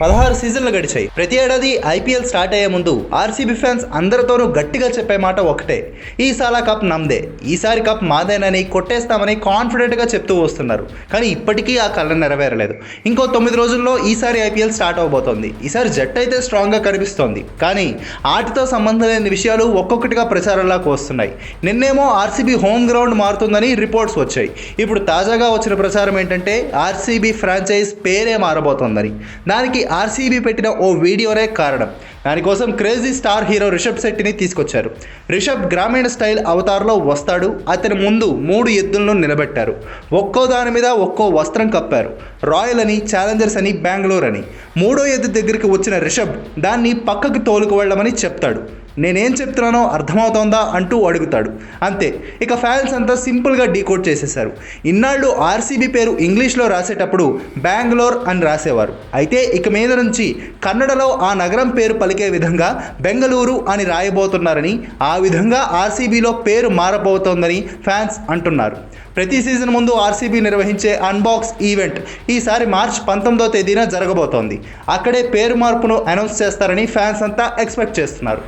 పదహారు సీజన్లు గడిచాయి. ప్రతి ఏడాది ఐపీఎల్ స్టార్ట్ అయ్యే ముందు ఆర్సీబీ ఫ్యాన్స్ అందరితోనూ గట్టిగా చెప్పే మాట ఒకటే. సాలా కప్ నమ్దే. ఈసారి కప్ మాదేనని కొట్టేస్తామని కాన్ఫిడెంట్గా చెప్తూ వస్తున్నారు. కానీ ఇప్పటికీ ఆ కళ నెరవేరలేదు. ఇంకో తొమ్మిది రోజుల్లో ఈసారి ఐపీఎల్ స్టార్ట్ అవబోతోంది. ఈసారి జట్టు అయితే స్ట్రాంగ్గా కనిపిస్తోంది. కానీ ఆటతో సంబంధం లేని విషయాలు ఒక్కొక్కటిగా ప్రచారంలోకి వస్తున్నాయి. నిన్నేమో ఆర్సీబీ హోమ్ గ్రౌండ్ మారుతుందని రిపోర్ట్స్ వచ్చాయి. ఇప్పుడు తాజాగా వచ్చిన ప్రచారం ఏంటంటే ఆర్సీబీ ఫ్రాంచైజ్ పేరే మారబోతోందని. దానికి ఆర్సీబీ పెట్టిన ఓ వీడియోనే కారణం. దానికోసం క్రేజీ స్టార్ హీరో రిషబ్ శెట్టిని తీసుకొచ్చారు. రిషబ్ గ్రామీణ స్టైల్ అవతార్లో వస్తాడు అతని ముందు మూడు ఎద్దులను నిలబెట్టారు. ఒక్కో దాని మీద ఒక్కో వస్త్రం కప్పారు. రాయల్ అని ఛాలెంజర్స్ అని బెంగళూరు అని. మూడో ఎద్దు దగ్గరికి వచ్చిన రిషబ్ దాన్ని పక్కకు తోలుకు వెళ్ళమని చెప్తాడు. నేనేం చెప్తున్నానో అర్థమవుతోందా అంటూ అడుగుతాడు. అంతే ఇక ఫ్యాన్స్ అంతా సింపుల్గా డీకోడ్ చేసేశారు. ఇన్నాళ్ళు ఆర్సీబీ పేరు ఇంగ్లీష్లో రాసేటప్పుడు బెంగళూర్ అని రాసేవారు. అయితే ఇక మీద నుంచి కన్నడలో ఆ నగరం పేరు పలికే విధంగా బెంగళూరు అని రాయబోతున్నారని ఆ విధంగా ఆర్సీబీలో పేరు మారబోతోందని ఫ్యాన్స్ అంటున్నారు. ప్రతి సీజన్ ముందు ఆర్సీబీ నిర్వహించే అన్బాక్స్ ఈవెంట్ ఈసారి మార్చ్ పంతొమ్మిదో తేదీన జరగబోతోంది. అక్కడే పేరు మార్పును అనౌన్స్ చేస్తారని ఫ్యాన్స్ అంతా ఎక్స్పెక్ట్ చేస్తున్నారు.